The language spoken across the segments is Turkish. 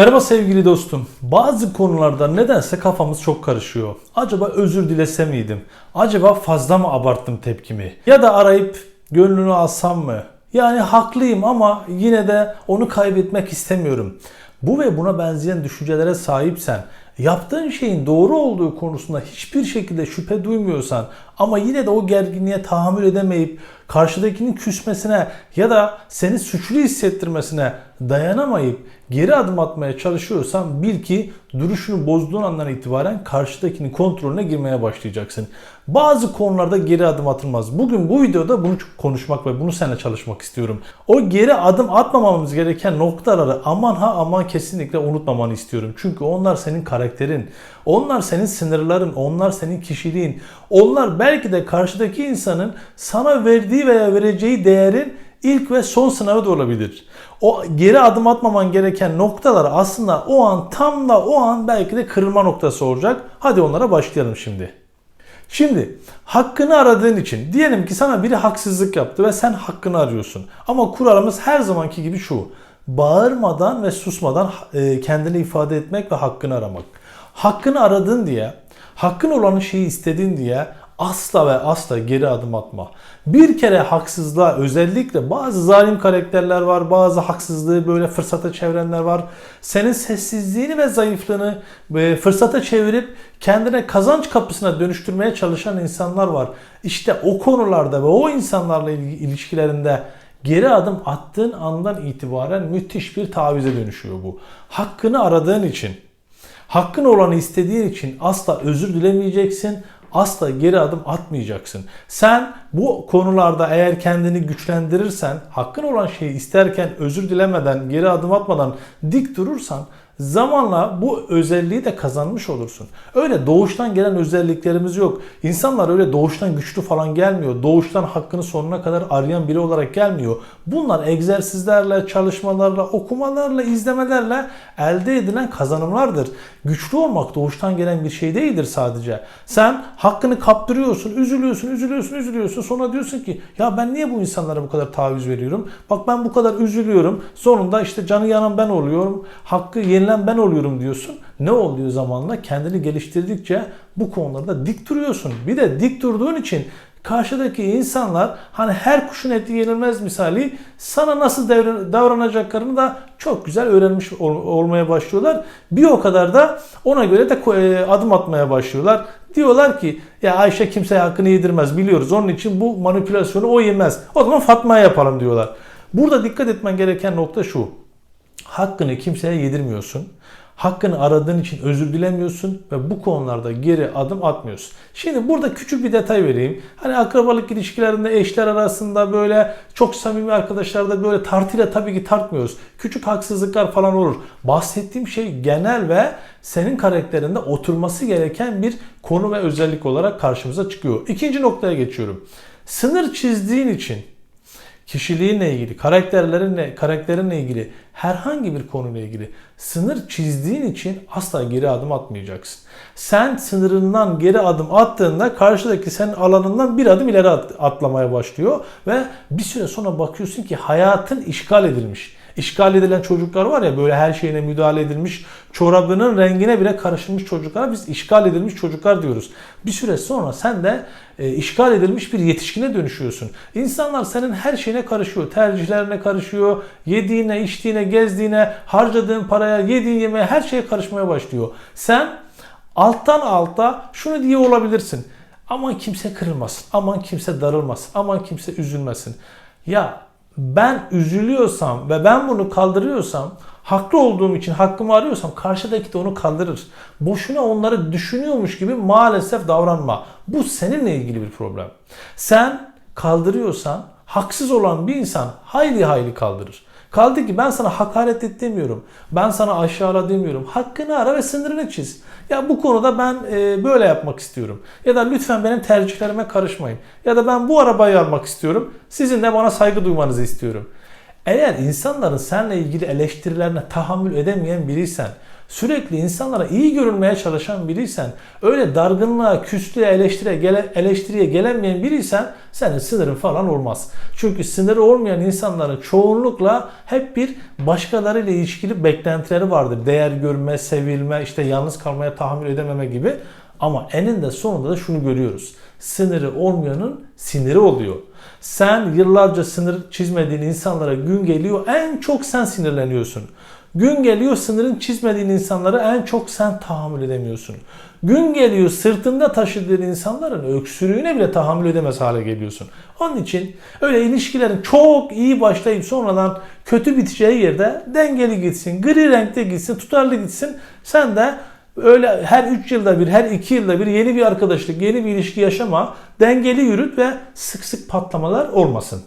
Merhaba sevgili dostum. Bazı konularda nedense kafamız çok karışıyor. Acaba özür dilese miydim? Acaba fazla mı abarttım tepkimi? Ya da arayıp gönlünü alsam mı? Yani haklıyım ama yine de onu kaybetmek istemiyorum. Bu ve buna benzeyen düşüncelere sahipsen, yaptığın şeyin doğru olduğu konusunda hiçbir şekilde şüphe duymuyorsan ama yine de o gerginliğe tahammül edemeyip karşıdakinin küsmesine ya da seni suçlu hissettirmesine dayanamayıp geri adım atmaya çalışıyorsan bil ki duruşunu bozduğun andan itibaren karşıdakinin kontrolüne girmeye başlayacaksın. Bazı konularda geri adım atılmaz. Bugün bu videoda bunu konuşmak ve bunu seninle çalışmak istiyorum. O geri adım atmamamız gereken noktaları aman ha aman kesinlikle unutmamanı istiyorum. Çünkü onlar senin karakterin, onlar senin sınırların, onlar senin kişiliğin. Onlar belki de karşıdaki insanın sana verdiği veya vereceği değerin ilk ve son sınavı da olabilir. O geri adım atmaman gereken noktalar aslında o an tam da o an belki de kırılma noktası olacak. Hadi onlara başlayalım şimdi. Şimdi hakkını aradığın için diyelim ki sana biri haksızlık yaptı ve sen hakkını arıyorsun. Ama kuralımız her zamanki gibi şu. Bağırmadan ve susmadan e, kendini ifade etmek ve hakkını aramak. Hakkını aradın diye, hakkın olan şeyi istedin diye asla ve asla geri adım atma. Bir kere haksızlığa özellikle bazı zalim karakterler var, bazı haksızlığı böyle fırsata çevirenler var. Senin sessizliğini ve zayıflığını e, fırsata çevirip kendine kazanç kapısına dönüştürmeye çalışan insanlar var. İşte o konularda ve o insanlarla ilişkilerinde geri adım attığın andan itibaren müthiş bir tavize dönüşüyor bu. Hakkını aradığın için, hakkın olanı istediğin için asla özür dilemeyeceksin asla geri adım atmayacaksın. Sen bu konularda eğer kendini güçlendirirsen, hakkın olan şeyi isterken özür dilemeden, geri adım atmadan dik durursan zamanla bu özelliği de kazanmış olursun. Öyle doğuştan gelen özelliklerimiz yok. İnsanlar öyle doğuştan güçlü falan gelmiyor. Doğuştan hakkını sonuna kadar arayan biri olarak gelmiyor. Bunlar egzersizlerle, çalışmalarla, okumalarla, izlemelerle elde edilen kazanımlardır. Güçlü olmak doğuştan gelen bir şey değildir sadece. Sen hakkını kaptırıyorsun, üzülüyorsun, üzülüyorsun, üzülüyorsun. Sonra diyorsun ki ya ben niye bu insanlara bu kadar taviz veriyorum? Bak ben bu kadar üzülüyorum. Sonunda işte canı yanan ben oluyorum. Hakkı yenilen ben oluyorum diyorsun. Ne oluyor zamanla? Kendini geliştirdikçe bu konularda dik duruyorsun. Bir de dik durduğun için karşıdaki insanlar hani her kuşun eti yenilmez misali sana nasıl davranacaklarını da çok güzel öğrenmiş olmaya başlıyorlar. Bir o kadar da ona göre de adım atmaya başlıyorlar. Diyorlar ki ya Ayşe kimseye hakkını yedirmez biliyoruz. Onun için bu manipülasyonu o yemez. O zaman Fatma'ya yapalım diyorlar. Burada dikkat etmen gereken nokta şu. Hakkını kimseye yedirmiyorsun. Hakkını aradığın için özür dilemiyorsun ve bu konularda geri adım atmıyorsun. Şimdi burada küçük bir detay vereyim. Hani akrabalık ilişkilerinde eşler arasında böyle çok samimi arkadaşlarda böyle tartıyla tabii ki tartmıyoruz. Küçük haksızlıklar falan olur. Bahsettiğim şey genel ve senin karakterinde oturması gereken bir konu ve özellik olarak karşımıza çıkıyor. İkinci noktaya geçiyorum. Sınır çizdiğin için kişiliğinle ilgili, karakterlerinle, karakterinle ilgili herhangi bir konuyla ilgili sınır çizdiğin için asla geri adım atmayacaksın. Sen sınırından geri adım attığında karşıdaki senin alanından bir adım ileri atlamaya başlıyor ve bir süre sonra bakıyorsun ki hayatın işgal edilmiş işgal edilen çocuklar var ya böyle her şeyine müdahale edilmiş, çorabının rengine bile karışılmış çocuklara biz işgal edilmiş çocuklar diyoruz. Bir süre sonra sen de e, işgal edilmiş bir yetişkine dönüşüyorsun. İnsanlar senin her şeyine karışıyor. Tercihlerine karışıyor. Yediğine, içtiğine, gezdiğine, harcadığın paraya, yediğin yemeğe her şeye karışmaya başlıyor. Sen alttan alta şunu diye olabilirsin. Aman kimse kırılmasın. Aman kimse darılmasın. Aman kimse üzülmesin. Ya ben üzülüyorsam ve ben bunu kaldırıyorsam, haklı olduğum için hakkımı arıyorsam karşıdaki de onu kaldırır. Boşuna onları düşünüyormuş gibi maalesef davranma. Bu seninle ilgili bir problem. Sen kaldırıyorsan haksız olan bir insan hayli hayli kaldırır. Kaldı ki ben sana hakaret et demiyorum. Ben sana aşağıla demiyorum. Hakkını ara ve sınırını çiz. Ya bu konuda ben e, böyle yapmak istiyorum. Ya da lütfen benim tercihlerime karışmayın. Ya da ben bu arabayı almak istiyorum. Sizin de bana saygı duymanızı istiyorum. Eğer insanların seninle ilgili eleştirilerine tahammül edemeyen biriysen, sürekli insanlara iyi görünmeye çalışan biriysen, öyle dargınlığa, küslüğe, eleştiriye, gele, eleştiriye gelemeyen biriysen senin sınırın falan olmaz. Çünkü sınırı olmayan insanların çoğunlukla hep bir başkalarıyla ilişkili beklentileri vardır. Değer görme, sevilme, işte yalnız kalmaya tahammül edememe gibi. Ama eninde sonunda da şunu görüyoruz. Sınırı olmayanın siniri oluyor. Sen yıllarca sınır çizmediğin insanlara gün geliyor en çok sen sinirleniyorsun. Gün geliyor sınırın çizmediğin insanlara en çok sen tahammül edemiyorsun. Gün geliyor sırtında taşıdığın insanların öksürüğüne bile tahammül edemez hale geliyorsun. Onun için öyle ilişkilerin çok iyi başlayıp sonradan kötü biteceği yerde dengeli gitsin, gri renkte gitsin, tutarlı gitsin. Sen de öyle her 3 yılda bir, her 2 yılda bir yeni bir arkadaşlık, yeni bir ilişki yaşama, dengeli yürüt ve sık sık patlamalar olmasın.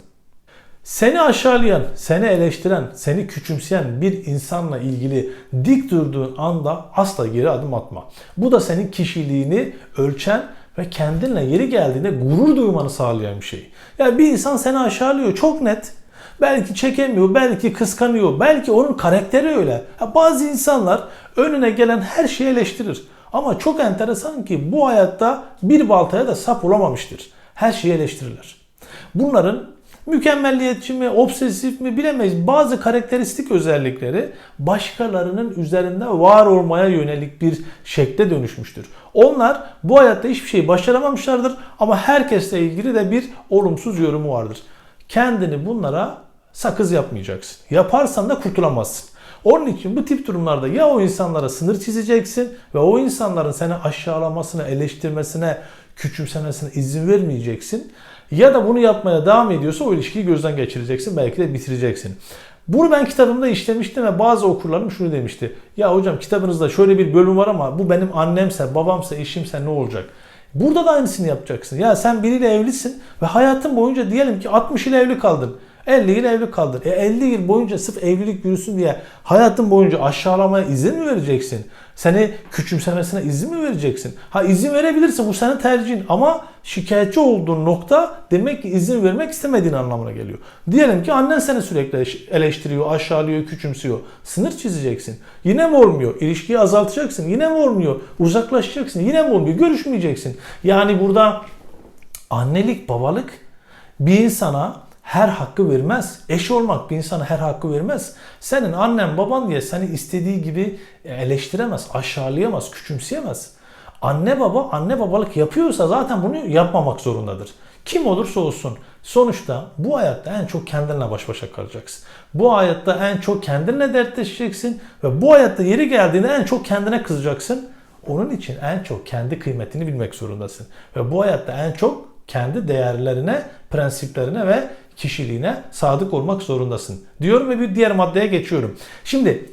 Seni aşağılayan, seni eleştiren, seni küçümseyen bir insanla ilgili dik durduğun anda asla geri adım atma. Bu da senin kişiliğini ölçen ve kendinle yeri geldiğinde gurur duymanı sağlayan bir şey. Yani bir insan seni aşağılıyor çok net. Belki çekemiyor, belki kıskanıyor, belki onun karakteri öyle. Ya bazı insanlar önüne gelen her şeyi eleştirir. Ama çok enteresan ki bu hayatta bir baltaya da sap olamamıştır. Her şeyi eleştirirler. Bunların mükemmelliyetçi mi, obsesif mi bilemeyiz. Bazı karakteristik özellikleri başkalarının üzerinde var olmaya yönelik bir şekle dönüşmüştür. Onlar bu hayatta hiçbir şey başaramamışlardır ama herkesle ilgili de bir olumsuz yorumu vardır. Kendini bunlara sakız yapmayacaksın. Yaparsan da kurtulamazsın. Onun için bu tip durumlarda ya o insanlara sınır çizeceksin ve o insanların seni aşağılamasına, eleştirmesine, küçümsemesine izin vermeyeceksin. Ya da bunu yapmaya devam ediyorsa o ilişkiyi gözden geçireceksin. Belki de bitireceksin. Bunu ben kitabımda işlemiştim ve bazı okurlarım şunu demişti. Ya hocam kitabınızda şöyle bir bölüm var ama bu benim annemse, babamsa, eşimse ne olacak? Burada da aynısını yapacaksın. Ya sen biriyle evlisin ve hayatın boyunca diyelim ki 60 yıl evli kaldın. 50 yıl evli kaldın. E 50 yıl boyunca sırf evlilik yürüsün diye hayatın boyunca aşağılamaya izin mi vereceksin? Seni küçümsemesine izin mi vereceksin? Ha izin verebilirsin bu senin tercihin ama şikayetçi olduğun nokta demek ki izin vermek istemediğin anlamına geliyor. Diyelim ki annen seni sürekli eleştiriyor, aşağılıyor, küçümsüyor. Sınır çizeceksin. Yine mi olmuyor? İlişkiyi azaltacaksın. Yine mi olmuyor? Uzaklaşacaksın. Yine mi olmuyor? Görüşmeyeceksin. Yani burada annelik, babalık bir insana her hakkı vermez. Eş olmak bir insana her hakkı vermez. Senin annen baban diye seni istediği gibi eleştiremez, aşağılayamaz, küçümseyemez. Anne baba anne babalık yapıyorsa zaten bunu yapmamak zorundadır. Kim olursa olsun. Sonuçta bu hayatta en çok kendinle baş başa kalacaksın. Bu hayatta en çok kendinle dertleşeceksin ve bu hayatta yeri geldiğinde en çok kendine kızacaksın. Onun için en çok kendi kıymetini bilmek zorundasın. Ve bu hayatta en çok kendi değerlerine, prensiplerine ve kişiliğine sadık olmak zorundasın. Diyorum ve bir diğer maddeye geçiyorum. Şimdi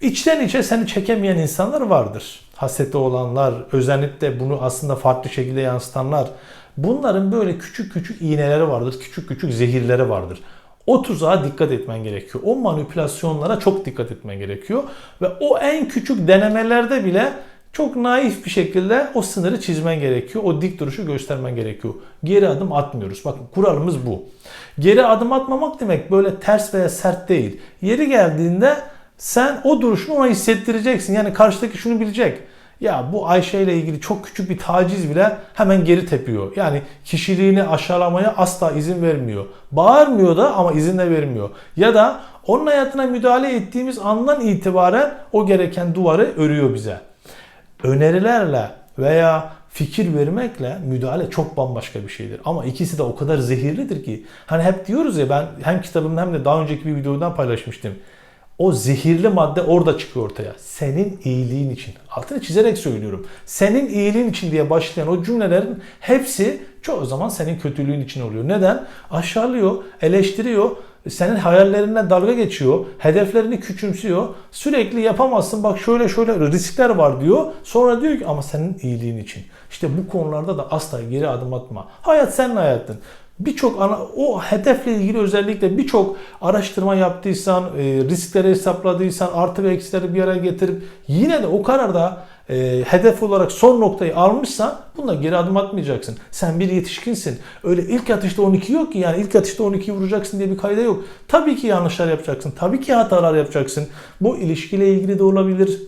içten içe seni çekemeyen insanlar vardır. Haseti olanlar, özenip de bunu aslında farklı şekilde yansıtanlar. Bunların böyle küçük küçük iğneleri vardır, küçük küçük zehirleri vardır. O tuzağa dikkat etmen gerekiyor. O manipülasyonlara çok dikkat etmen gerekiyor. Ve o en küçük denemelerde bile çok naif bir şekilde o sınırı çizmen gerekiyor. O dik duruşu göstermen gerekiyor. Geri adım atmıyoruz. Bakın kuralımız bu. Geri adım atmamak demek böyle ters veya sert değil. Yeri geldiğinde sen o duruşunu ona hissettireceksin. Yani karşıdaki şunu bilecek. Ya bu Ayşe ile ilgili çok küçük bir taciz bile hemen geri tepiyor. Yani kişiliğini aşağılamaya asla izin vermiyor. Bağırmıyor da ama izin de vermiyor. Ya da onun hayatına müdahale ettiğimiz andan itibaren o gereken duvarı örüyor bize önerilerle veya fikir vermekle müdahale çok bambaşka bir şeydir. Ama ikisi de o kadar zehirlidir ki. Hani hep diyoruz ya ben hem kitabımda hem de daha önceki bir videodan paylaşmıştım. O zehirli madde orada çıkıyor ortaya. Senin iyiliğin için. Altını çizerek söylüyorum. Senin iyiliğin için diye başlayan o cümlelerin hepsi çoğu zaman senin kötülüğün için oluyor. Neden? Aşağılıyor, eleştiriyor, senin hayallerine dalga geçiyor, hedeflerini küçümsüyor. Sürekli yapamazsın bak şöyle şöyle riskler var diyor. Sonra diyor ki ama senin iyiliğin için. İşte bu konularda da asla geri adım atma. Hayat senin hayatın. Birçok ana, o hedefle ilgili özellikle birçok araştırma yaptıysan, e, riskleri hesapladıysan, artı ve eksileri bir araya getirip yine de o kararda e, hedef olarak son noktayı almışsan bunda geri adım atmayacaksın. Sen bir yetişkinsin. Öyle ilk atışta 12 yok ki yani ilk atışta 12'yi vuracaksın diye bir kayda yok. Tabii ki yanlışlar yapacaksın. Tabii ki hatalar yapacaksın. Bu ilişkiyle ilgili de olabilir.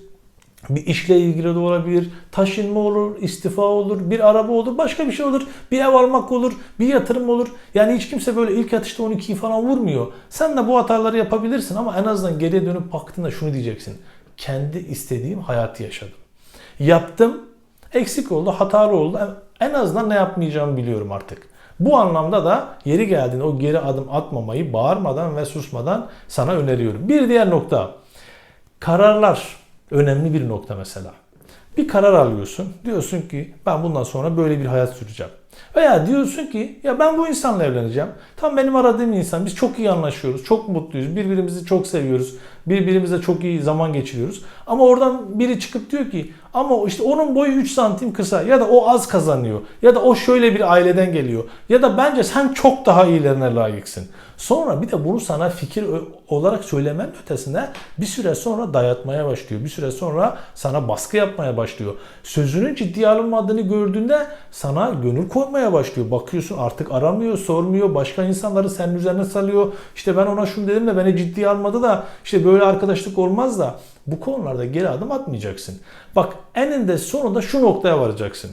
Bir işle ilgili de olabilir. Taşınma olur, istifa olur, bir araba olur, başka bir şey olur. Bir ev almak olur, bir yatırım olur. Yani hiç kimse böyle ilk atışta 12'yi falan vurmuyor. Sen de bu hataları yapabilirsin ama en azından geriye dönüp baktığında şunu diyeceksin. Kendi istediğim hayatı yaşadım. Yaptım, eksik oldu, hatalı oldu. En azından ne yapmayacağımı biliyorum artık. Bu anlamda da yeri geldiğinde o geri adım atmamayı bağırmadan ve susmadan sana öneriyorum. Bir diğer nokta. Kararlar önemli bir nokta mesela. Bir karar alıyorsun. Diyorsun ki ben bundan sonra böyle bir hayat süreceğim. Veya diyorsun ki ya ben bu insanla evleneceğim. Tam benim aradığım insan. Biz çok iyi anlaşıyoruz. Çok mutluyuz. Birbirimizi çok seviyoruz. Birbirimize çok iyi zaman geçiriyoruz. Ama oradan biri çıkıp diyor ki ama işte onun boyu 3 santim kısa ya da o az kazanıyor ya da o şöyle bir aileden geliyor ya da bence sen çok daha iyilerine layıksın. Sonra bir de bunu sana fikir olarak söylemen ötesinde bir süre sonra dayatmaya başlıyor. Bir süre sonra sana baskı yapmaya başlıyor. Sözünün ciddiye alınmadığını gördüğünde sana gönül koymaya başlıyor. Bakıyorsun artık aramıyor, sormuyor. Başka insanları senin üzerine salıyor. İşte ben ona şunu dedim de beni ciddiye almadı da işte böyle arkadaşlık olmaz da bu konularda geri adım atmayacaksın. Bak eninde sonunda şu noktaya varacaksın.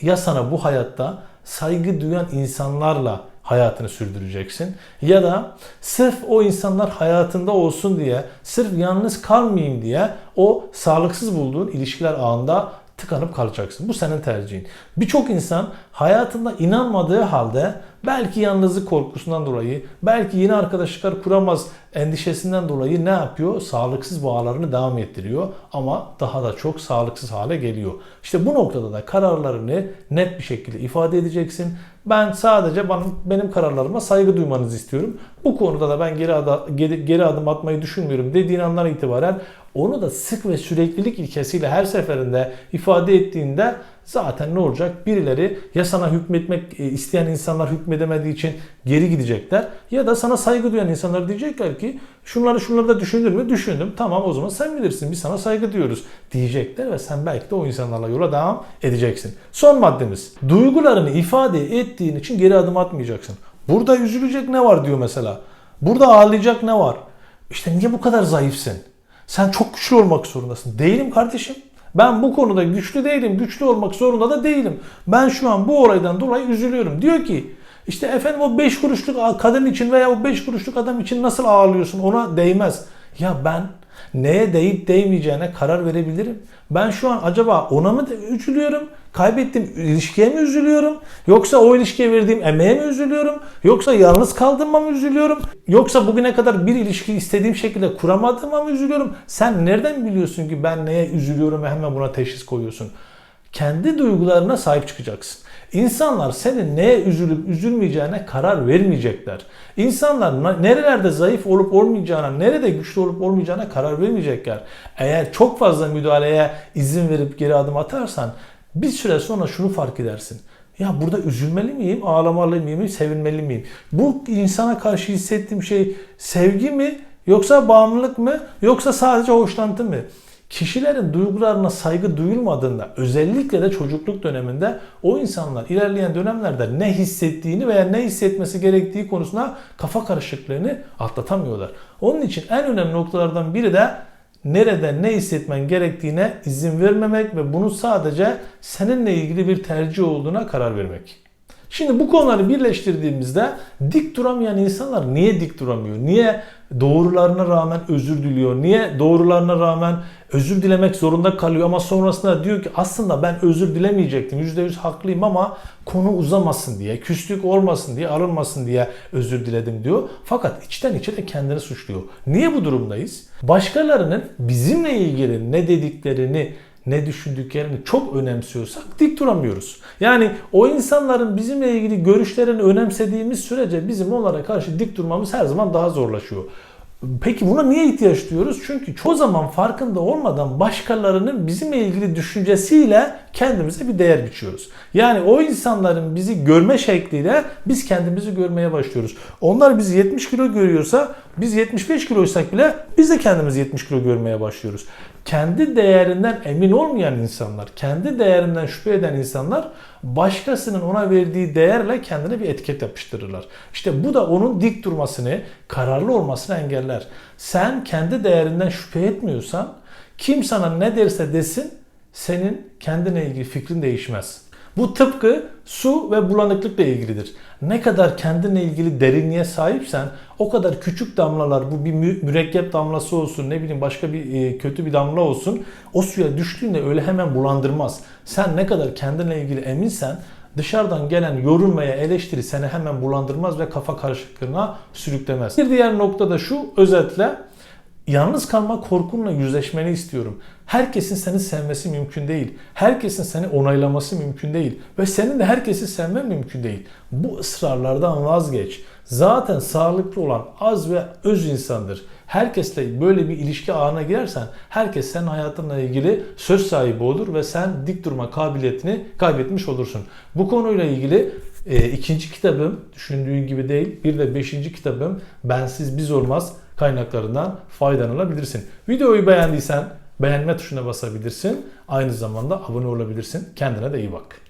Ya sana bu hayatta saygı duyan insanlarla hayatını sürdüreceksin. Ya da sırf o insanlar hayatında olsun diye, sırf yalnız kalmayayım diye o sağlıksız bulduğun ilişkiler ağında tıkanıp kalacaksın. Bu senin tercihin. Birçok insan hayatında inanmadığı halde belki yalnızlık korkusundan dolayı, belki yeni arkadaşlıklar kuramaz endişesinden dolayı ne yapıyor? Sağlıksız bağlarını devam ettiriyor ama daha da çok sağlıksız hale geliyor. İşte bu noktada da kararlarını net bir şekilde ifade edeceksin. Ben sadece benim kararlarıma saygı duymanızı istiyorum. Bu konuda da ben geri, geri, geri adım atmayı düşünmüyorum dediğin andan itibaren onu da sık ve süreklilik ilkesiyle her seferinde ifade ettiğinde zaten ne olacak? Birileri ya sana hükmetmek e, isteyen insanlar hükmedemediği için geri gidecekler ya da sana saygı duyan insanlar diyecekler ki şunları şunları da düşündün mü? Düşündüm. Tamam o zaman sen bilirsin. Biz sana saygı duyuyoruz diyecekler ve sen belki de o insanlarla yola devam edeceksin. Son maddemiz. Duygularını ifade ettiğin için geri adım atmayacaksın. Burada üzülecek ne var diyor mesela. Burada ağlayacak ne var? İşte niye bu kadar zayıfsın? Sen çok güçlü olmak zorundasın. Değilim kardeşim. Ben bu konuda güçlü değilim. Güçlü olmak zorunda da değilim. Ben şu an bu olaydan dolayı üzülüyorum. Diyor ki işte efendim o 5 kuruşluk kadın için veya o 5 kuruşluk adam için nasıl ağlıyorsun ona değmez. Ya ben neye değip değmeyeceğine karar verebilirim. Ben şu an acaba ona mı üzülüyorum? Kaybettiğim ilişkiye mi üzülüyorum? Yoksa o ilişkiye verdiğim emeğe mi üzülüyorum? Yoksa yalnız kaldığıma mı üzülüyorum? Yoksa bugüne kadar bir ilişki istediğim şekilde kuramadığıma mı üzülüyorum? Sen nereden biliyorsun ki ben neye üzülüyorum ve hemen buna teşhis koyuyorsun? Kendi duygularına sahip çıkacaksın. İnsanlar senin neye üzülüp üzülmeyeceğine karar vermeyecekler. İnsanlar nerelerde zayıf olup olmayacağına, nerede güçlü olup olmayacağına karar vermeyecekler. Eğer çok fazla müdahaleye izin verip geri adım atarsan bir süre sonra şunu fark edersin. Ya burada üzülmeli miyim, ağlamalı mıyım, sevinmeli miyim? Bu insana karşı hissettiğim şey sevgi mi, yoksa bağımlılık mı, yoksa sadece hoşlantı mı? Kişilerin duygularına saygı duyulmadığında özellikle de çocukluk döneminde o insanlar ilerleyen dönemlerde ne hissettiğini veya ne hissetmesi gerektiği konusunda kafa karışıklığını atlatamıyorlar. Onun için en önemli noktalardan biri de nerede ne hissetmen gerektiğine izin vermemek ve bunu sadece seninle ilgili bir tercih olduğuna karar vermek. Şimdi bu konuları birleştirdiğimizde dik duramayan insanlar niye dik duramıyor? Niye doğrularına rağmen özür diliyor? Niye doğrularına rağmen özür dilemek zorunda kalıyor ama sonrasında diyor ki aslında ben özür dilemeyecektim. %100 haklıyım ama konu uzamasın diye, küslük olmasın diye, arınmasın diye özür diledim diyor. Fakat içten içe de kendini suçluyor. Niye bu durumdayız? Başkalarının bizimle ilgili ne dediklerini ne düşündüklerini çok önemsiyorsak dik duramıyoruz. Yani o insanların bizimle ilgili görüşlerini önemsediğimiz sürece bizim onlara karşı dik durmamız her zaman daha zorlaşıyor. Peki buna niye ihtiyaç duyuyoruz? Çünkü çoğu zaman farkında olmadan başkalarının bizimle ilgili düşüncesiyle kendimize bir değer biçiyoruz. Yani o insanların bizi görme şekliyle biz kendimizi görmeye başlıyoruz. Onlar bizi 70 kilo görüyorsa Biz 75 kiloysak bile biz de kendimizi 70 kilo görmeye başlıyoruz. Kendi değerinden emin olmayan insanlar, kendi değerinden şüphe eden insanlar başkasının ona verdiği değerle kendine bir etiket yapıştırırlar. İşte bu da onun dik durmasını, kararlı olmasını engeller. Sen kendi değerinden şüphe etmiyorsan kim sana ne derse desin senin kendine ilgili fikrin değişmez. Bu tıpkı su ve bulanıklıkla ilgilidir. Ne kadar kendine ilgili derinliğe sahipsen o kadar küçük damlalar bu bir mü- mürekkep damlası olsun ne bileyim başka bir e, kötü bir damla olsun o suya düştüğünde öyle hemen bulandırmaz. Sen ne kadar kendine ilgili eminsen dışarıdan gelen yorum veya eleştiri seni hemen bulandırmaz ve kafa karışıklığına sürüklemez. Bir diğer nokta da şu özetle Yalnız kalma korkunla yüzleşmeni istiyorum. Herkesin seni sevmesi mümkün değil. Herkesin seni onaylaması mümkün değil. Ve senin de herkesi sevmen mümkün değil. Bu ısrarlardan vazgeç. Zaten sağlıklı olan az ve öz insandır. Herkesle böyle bir ilişki ağına girersen herkes senin hayatınla ilgili söz sahibi olur ve sen dik durma kabiliyetini kaybetmiş olursun. Bu konuyla ilgili e, ikinci kitabım düşündüğün gibi değil bir de beşinci kitabım Bensiz Biz Olmaz kaynaklarından faydalanabilirsin. Videoyu beğendiysen beğenme tuşuna basabilirsin. Aynı zamanda abone olabilirsin. Kendine de iyi bak.